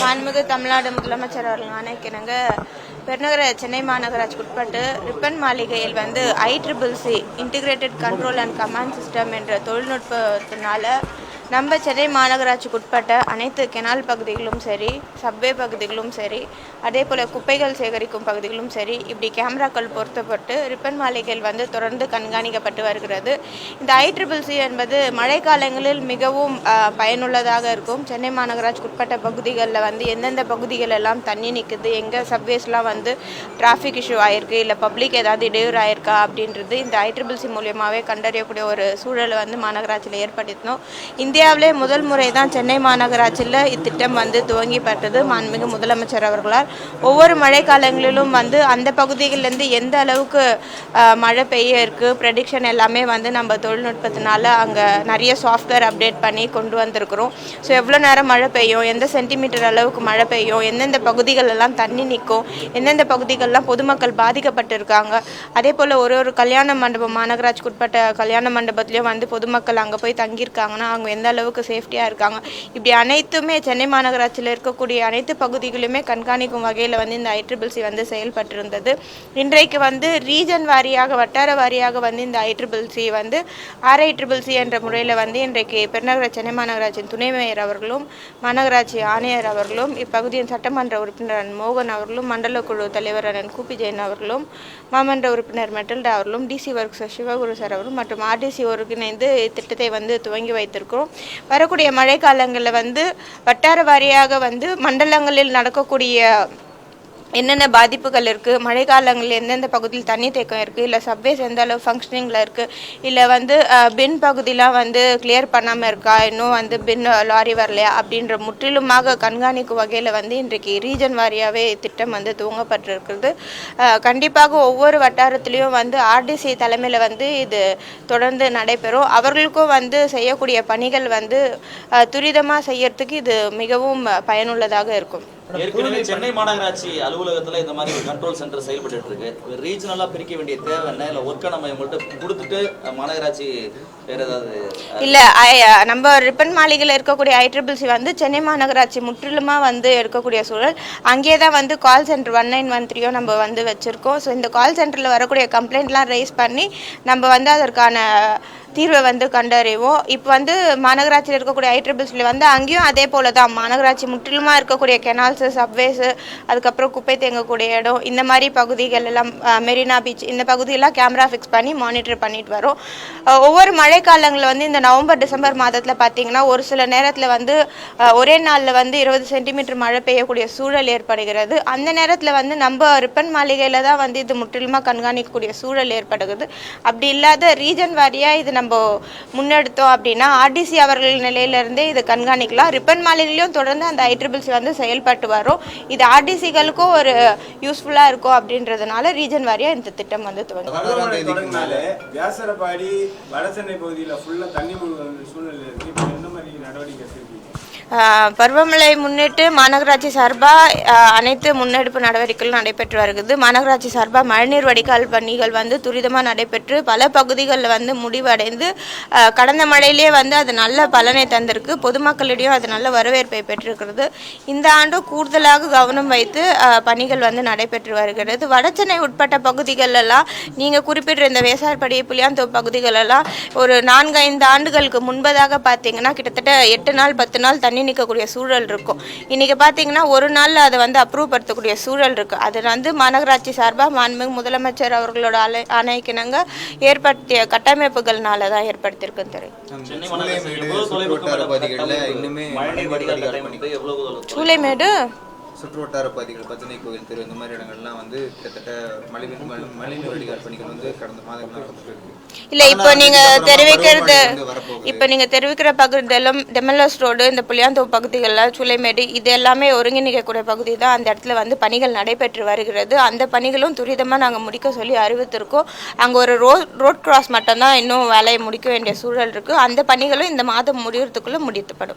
மாண்புமிகு தமிழ்நாடு முதலமைச்சர் அவர்கள் ஆணைக்கிறாங்க பெருநகர சென்னை மாநகராட்சிக்கு உட்பட்டு ரிப்பன் மாளிகையில் வந்து I triple C integrated control and command system என்ற தொழில்நுட்பத்தினால நம்ம சென்னை மாநகராட்சிக்கு உட்பட்ட அனைத்து கெனால் பகுதிகளும் சரி சப்வே பகுதிகளும் சரி அதே போல் குப்பைகள் சேகரிக்கும் பகுதிகளும் சரி இப்படி கேமராக்கள் பொருத்தப்பட்டு ரிப்பன் மாளிகைகள் வந்து தொடர்ந்து கண்காணிக்கப்பட்டு வருகிறது. இந்த ஐட்ரிபிள்சி என்பது மழைக்காலங்களில் மிகவும் பயனுள்ளதாக இருக்கும். சென்னை மாநகராட்சிக்கு உட்பட்ட பகுதிகளில் வந்து எந்தெந்த பகுதிகள் எல்லாம் தண்ணி நிற்குது எங்கே சப்வேஸ்லாம் வந்து டிராஃபிக் இஷ்யூ ஆயிருக்கு இல்லை பப்ளிக் ஏதாவது இடையூறு ஆயிருக்கா அப்படின்றது இந்த ஐட்ரிபிள்சி மூலியமாகவே கண்டறியக்கூடிய ஒரு சூழலை வந்து மாநகராட்சியில் ஏற்படுத்தினோம். இந்தியாவிலே முதல் முறை தான் சென்னை மாநகராட்சியில் இத்திட்டம் வந்து துவங்கிப்பட்டது. மாண்புமிகு முதலமைச்சர் அவர்களால். ஒவ்வொரு மழைக்காலங்களிலும் வந்து அந்த பகுதிகளிலேருந்து எந்த அளவுக்கு மழை பெய்ய இருக்குது ப்ரெடிக்ஷன் எல்லாமே வந்து நம்ம தொழில்நுட்பத்தினால அங்கே நிறைய சாஃப்ட்வேர் அப்டேட் பண்ணி கொண்டு வந்திருக்கிறோம். ஸோ எவ்வளோ நேரம் மழை பெய்யும் எந்த சென்டிமீட்டர் அளவுக்கு மழை பெய்யும் எந்தெந்த பகுதிகளெல்லாம் தண்ணி நிற்கும் எந்தெந்த பகுதிகளெலாம் பொதுமக்கள் பாதிக்கப்பட்டிருக்காங்க. அதே போல் ஒரு ஒரு கல்யாண மண்டபம் மாநகராட்சிக்குட்பட்ட கல்யாண மண்டபத்துலேயும் வந்து பொதுமக்கள் அங்கே போய் தங்கியிருக்காங்கன்னா அவங்க எந்த அளவுக்கு சேஃப்டியாக இருக்காங்க. இப்படி அனைத்துமே சென்னை மாநகராட்சியில் இருக்கக்கூடிய அனைத்து பகுதிகளுமே கண்காணிக்கும் வகையில் வந்து இந்த ஐட்ரிபிள்சி வந்து செயல்பட்டிருந்தது. இன்றைக்கு வந்து ரீஜன் வாரியாக வட்டார வாரியாக வந்து இந்த ஐட்ரிபிள்சி வந்து ஆர்ஐட்ரிபிள்சி என்ற முறையில் வந்து இன்றைக்கு பெருநகர சென்னை மாநகராட்சியின் துணை மேயர் அவர்களும் மாநகராட்சி ஆணையர் அவர்களும் இப்பகுதியின் சட்டமன்ற உறுப்பினர் மோகன் அவர்களும் மண்டல குழு தலைவர் அண்ணன் கூப்பி ஜெயின் அவர்களும் மாமன்ற உறுப்பினர் மெட்டல்டா அவர்களும் டிசி ஒர்க்ஸ் சிவகுரு சார் அவர்களும் மற்றும் ஆர்டிசி ஒருங்கிணைந்து திட்டத்தை வந்து துவங்கி வைத்திருக்கிறோம். வரக்கூடிய மழைக்காலங்களில் வந்து வட்டார வாரியாக வந்து மண்டலங்களில் நடக்கக்கூடிய என்னென்ன பாதிப்புகள் இருக்குது மழைக்காலங்களில் எந்தெந்த பகுதியில் தண்ணி தேக்கம் இருக்குது இல்லை சப்வேஸ் எந்த அளவு ஃபங்க்ஷனிங்கில் இருக்குது இல்லை வந்து பின் பகுதியெலாம் வந்து கிளியர் பண்ணாமல் இருக்கா? இன்னும் வந்து பின் லாரி வரலையா? அப்படின்ற முற்றிலுமாக கண்காணிக்கும் வகையில் வந்து இன்றைக்கு ரீஜன் வாரியாகவே திட்டம் வந்து துவங்கப்பட்டிருக்கிறது. கண்டிப்பாக ஒவ்வொரு வட்டாரத்துலேயும் வந்து ஆர்டிசி தலைமையில் வந்து இது தொடர்ந்து நடைபெறும். அவர்களுக்கும் வந்து செய்யக்கூடிய பணிகள் வந்து துரிதமாக செய்யறதுக்கு இது மிகவும் பயனுள்ளதாக இருக்கும். ஏற்கனவே சென்னை மாநகராட்சி அலுவலகத்துல இந்த மாதிரி ஒரு கண்ட்ரோல் சென்டர் செயல்பட்டு இருக்கு. ரீஜனலா பிரிக்க வேண்டிய தேவை என்ன? இல்ல ஒர்க்கை நம்ம இவங்கள்ட்ட கொடுத்துட்டு மாநகராட்சி வேற ஏதாவது இல்ல நம்ம ரிப்பன் மாளிகையில் இருக்கக்கூடிய ஐட்ரிபிள்சி வந்து சென்னை மாநகராட்சி முற்றிலுமா வந்து இருக்கக்கூடிய சூழல். அங்கேயே தான் வந்து call centre one nine one த்ரீயோ நம்ம வந்து வச்சிருக்கோம். ஸோ இந்த கால் சென்டரில் வரக்கூடிய கம்ப்ளைண்ட்லாம் ரைஸ் பண்ணி நம்ம வந்து அதற்கான தீர்வை வந்து கண்டறிவோம். இப்போ வந்து மாநகராட்சியில் இருக்கக்கூடிய ஐட்ரிபிள்ஸில் வந்து அங்கேயும் அதே போல தான் மாநகராட்சி முற்றிலுமா இருக்கக்கூடிய கெனால்ஸு சப்வேஸு அதுக்கப்புறம் குப்பை தேங்கக்கூடிய இடம் இந்த மாதிரி பகுதிகள் எல்லாம் மெரினா பீச் இந்த பகுதியெல்லாம் கேமரா ஃபிக்ஸ் பண்ணி மானிட்டர் பண்ணிட்டு வரோம். ஒவ்வொரு ஒவ்வொரு மழைக்காலங்களில் வந்து இந்த நவம்பர் டிசம்பர் மாதத்தில் பார்த்தீங்கன்னா ஒரு சில நேரத்தில் வந்து ஒரே நாளில் வந்து இருபது சென்டிமீட்டர் மழை பெய்யக்கூடிய சூழல் ஏற்படுகிறது. அந்த நேரத்தில் வந்து நம்ம ரிப்பன் மாளிகையில் தான் வந்து இது முற்றிலுமாக கண்காணிக்கக்கூடிய சூழல் ஏற்படுகிறது. அப்படி இல்லாத ரீஜன் வாரியாக இது நம்ம முன்னெடுத்தோம் அப்படின்னா ஆர்டிசி அவர்கள் நிலையிலிருந்தே இது கண்காணிக்கலாம். ரிப்பன் மாளிகையிலையும் தொடர்ந்து அந்த ஐட்ரிபிள்சி வந்து செயல்பட்டு வரும். இது ஆர்டிசிகளுக்கும் ஒரு யூஸ்ஃபுல்லாக இருக்கும் அப்படின்றதுனால ரீஜன் வாரியாக இந்த திட்டம் வந்து துவங்க பருவமழை தொடங்கினாலே வியாசரபாடி வடசென்னை பகுதியில் ஃபுல்லாக தண்ணி சூழ்நிலை இருக்கு. இப்போ என்ன மாதிரி நடவடிக்கை பருவமழை முன்னிட்டு மாநகராட்சி சார்பாக அனைத்து முன்னெடுப்பு நடவடிக்கைகளும் நடைபெற்று வருகிறது. மாநகராட்சி சார்பாக மழைநீர் வடிகால் பணிகள் வந்து துரிதமாக நடைபெற்று பல பகுதிகளில் வந்து முடிவடைந்து கடந்த மழையிலேயே வந்து அது நல்ல பலனை தந்திருக்கு. பொதுமக்களிடையும் அது நல்ல வரவேற்பை பெற்றிருக்கிறது. இந்த ஆண்டும் கூடுதலாக கவனம் வைத்து பணிகள் வந்து நடைபெற்று வருகிறது. வடசென்னை உட்பட்ட பகுதிகளெல்லாம் நீங்கள் குறிப்பிட்ட இந்த வேசார்படி புளியாந்தோப்பு பகுதிகளெல்லாம் ஒரு நான்கு ஐந்து ஆண்டுகளுக்கு முன்பதாக பார்த்தீங்கன்னா கிட்டத்தட்ட எட்டு நாள் பத்து நாள் தண்ணி நிற்கக்கூடிய சூழல் இருக்கும். இன்னைக்கு பார்த்தீங்கன்னா ஒரு நாளில் அதை வந்து அப்ரூவ் படுத்தக்கூடிய சூழல் இருக்கு. அது வந்து மாநகராட்சி சார்பாக மாண்புமிகு முதலமைச்சர் அவர்களோட அலை ஆணைக்கிணங்க ஏற்படுத்திய கட்டமைப்புகள்னால தான் ஏற்படுத்தியிருக்குன்னு தெரியும் சென்னை மாநகராட்சி எவ்வளவு தொலைவுக்கு சுற்றுவட்டார பகுதிகள் பச்சனை கோயில் தெரு இந்த மாதிரி இடங்கள்லாம் வந்து கிட்டத்தட்ட மழை- மழைநீர் வடிகால் பணிகள் வந்து கடந்த இருக்கு. இல்லை இப்போ நீங்கள் தெரிவிக்கிறது. இப்போ நீங்கள் தெரிவிக்கிற பகுதி டெலம் டெமலஸ் ரோடு இந்த புளியாந்தோப்பு பகுதிகளில் சூளைமேடு இது எல்லாமே ஒருங்கிணைக்கக்கூடிய பகுதி தான். அந்த இடத்துல வந்து பணிகள் நடைபெற்று வருகிறது. அந்த பணிகளும் துரிதமாக நாங்கள் முடிக்க சொல்லி அறிவித்திருக்கோம். அங்கே ஒரு ரோ ரோட் கிராஸ் மட்டும்தான் இன்னும் வேலையை முடிக்க வேண்டிய சூழல் இருக்குது அந்த பணிகளும் இந்த மாதம் முடியறதுக்குள்ளே முடித்துப்படும்.